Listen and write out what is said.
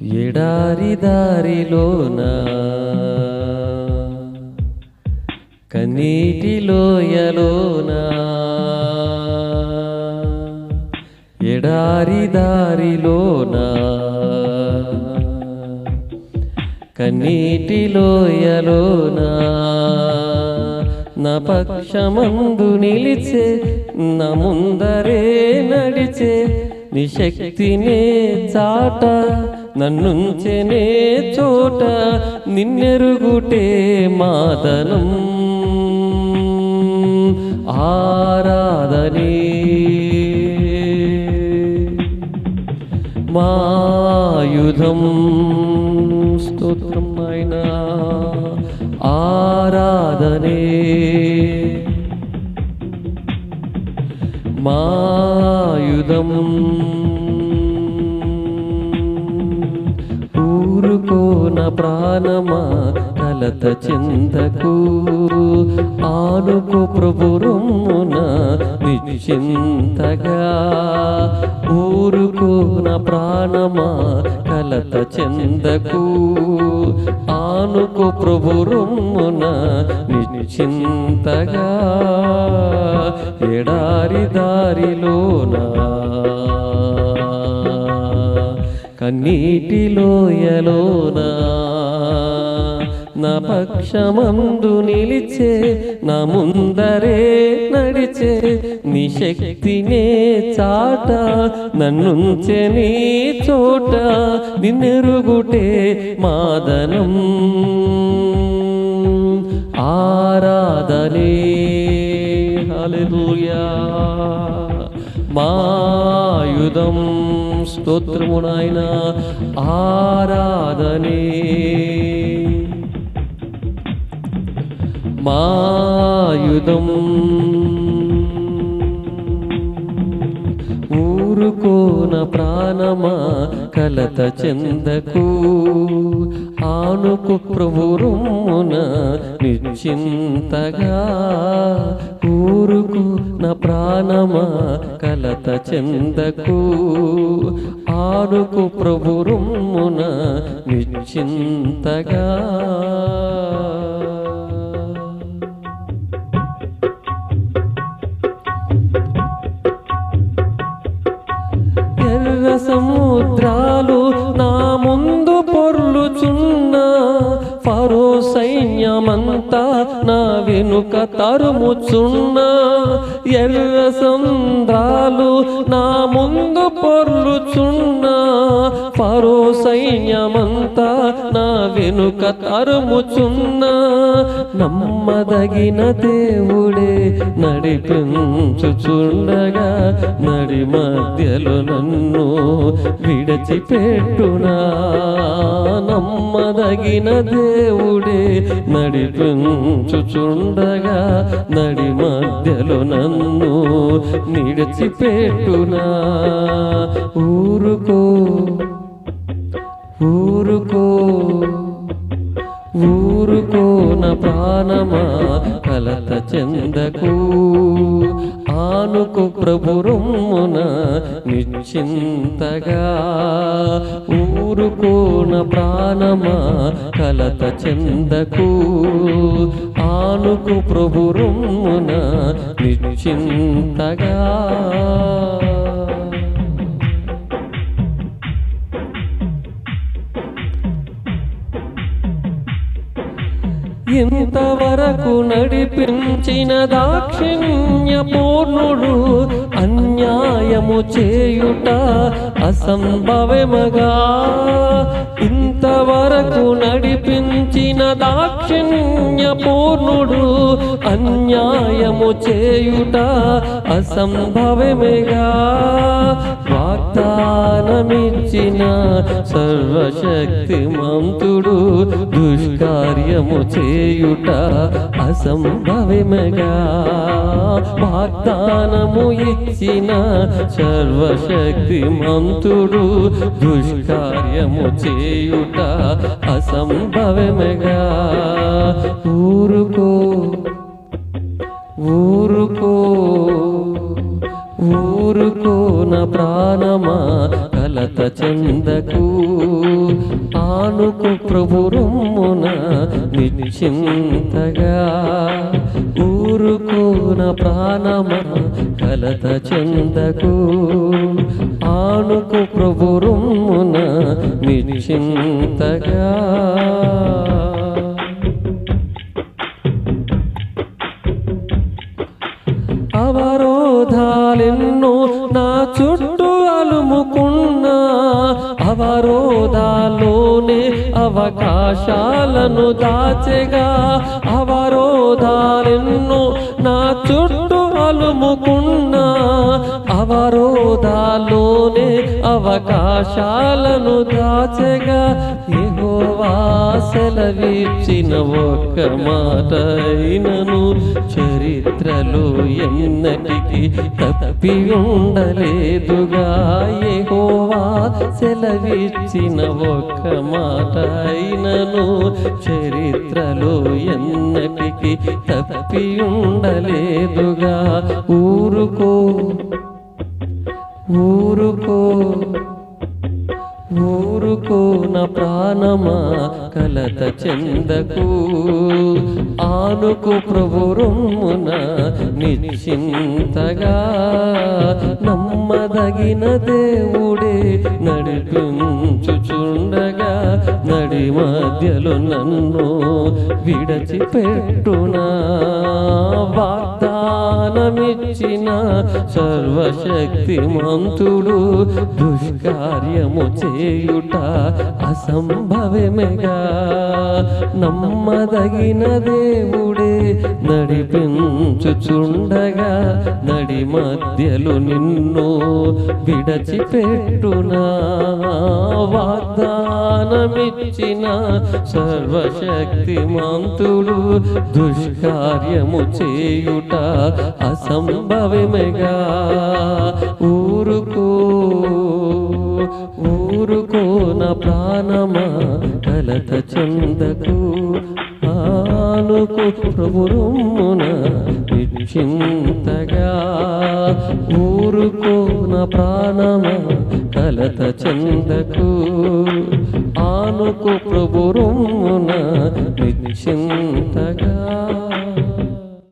ఎడారి దారిలోన కన్నీటిలోయలోన ఎడారి దారిలోన కన్నీటిలోయలోన నా పక్షమందు నిలిచే నా ముందరే నడిచే నిశక్తినే చాట నన్నుంచెనే చోట నిన్నెరుగుటే మాదనం. ఆరాధనే. మాయుధం స్తోత్రం ఆయన ఆరాధనే. మాయుధం ప్రాణమా? కలత చిందకు. ఆనుకు ప్రభురమున నిశ్చింతగా. ఊరుకోన ప్రాణమా? కలత చెందకు. ఆనుకు ప్రభురమున నిశ్చింతగా. ఎడారి దారిలోనా? కన్నీటిలోయలోనా నా పక్షమందు నిలిచే నా ముందరే నడిచే నీ శక్తినే చాట నన్నుంచే నీ చోట నిన్నెరుగుటే మాదనం ఆరాధనే హల్లెలూయా. మాయుధం స్తోత్రము నాయన ఆరాధనే. మాయుధం ఊరుకోన ప్రాణమా కలత చెందకు. ఆనుకు ప్రభురుమున నిశ్చింతగా. ఊరుకు నా ప్రాణమా కలత చెందకు. ఆరుకు ప్రభురమున నిశ్చింతగా. వెనుక తరుముచున్న ఎర్ర సంద్రాలు నా ముందు పొర్లుచున్న పరో సైన్యమంతా నా వెనుక తరుముచున్న. నమ్మదగిన దేవుడే నడిపించుచుండగా నడి మధ్యలో నన్ను విడిచిపెట్టునా. నమ్మదగిన దేవుడే నడిపించుచుండగా నడి మధ్యలో నన్ను నిడిచిపెట్టునా? ఊరుకో ఊరుకో ఊరుకో నా ప్రాణమా? కలత చెందకు ఆనుకు ప్రభురమున నిశ్చింతగా. ఊరుకోన ప్రాణమా కలత చెందకు. ఆనుకు ప్రభురమున నిశ్చింతగా. ఇంతవరకు నడిపించిన దాక్షిణ్య పూర్ణుడు అన్యాయము చేయుట అసంభవమగా ఇంతవరకు నడిపించిన దాక్షిణ్య పూర్ణుడు అన్యాయము చేయుట అసంభవమేగా? వాగ్దానమిచ్చిన సర్వశక్తి మంతుడు దుష్కార్యము చేయుట అసంభవమేగా? వాగ్దానము ఇచ్చిన సర్వశక్తి మంతుడు దుష్కార్యము చేయుట అసంభవమేగా? ఊరుకో ఊరుకో ఊరుకో నా ప్రాణమా? కలత చెందకు ఆనుకు ప్రభురమ్మున నిశ్చింతగా. ఊరుకోన ప్రాణమా? కలత చెందకు ఆనుకు ప్రభురమ్మున నిశ్చింతగా. అవరోధాలోనే అవకాశాలను దాచెగా అవరోధాలెన్నో నా చుట్టూ అలుముకున్నా అవరోధాలోనే అవకాశాలను దాచెగా యెహోవా సెలవిచ్చిన ఒక్క మాట అయినను చరిత్రలో ఎన్నటికి తప్పి ఉండలేదుగా సెలవిచ్చిన ఒక్క మాట అయినను చరిత్రలో ఎన్నటికి తప్పి ఉండలేదుగా ఊరుకో ఊరుకో ఊరుకో నా ప్రాణమా కలత చెందకు. ఆనుకు ప్రభురమ్మున నిశ్చింతగా నమ్మదగిన దేవుడే నడిపించుచుండగా నడి మధ్యలో నన్ను విడచిపెట్టునా. వాగ్దానమిచ్చిన సర్వశక్తి మంతుడు దుష్కార్యము చేయుట అసంభవమేగా. నమ్మదగిన దేవుడు నడిపించుచుండగా నడి మధ్యలో నిన్ను విడచిపెట్టునా వాగ్దానమిచ్చిన సర్వశక్తి మంతుడు దుష్కార్యము చేయుట అసంభవమేగా? ఊరుకో ఊరుకో నా ప్రాణమా? కలత చెందకు ఆనుకు ప్రభురమ్మున నిశ్చింతగా ప్రాణమ కలత చెందకు. ఆనుకు ప్రభురుమున నిశ్చింతగా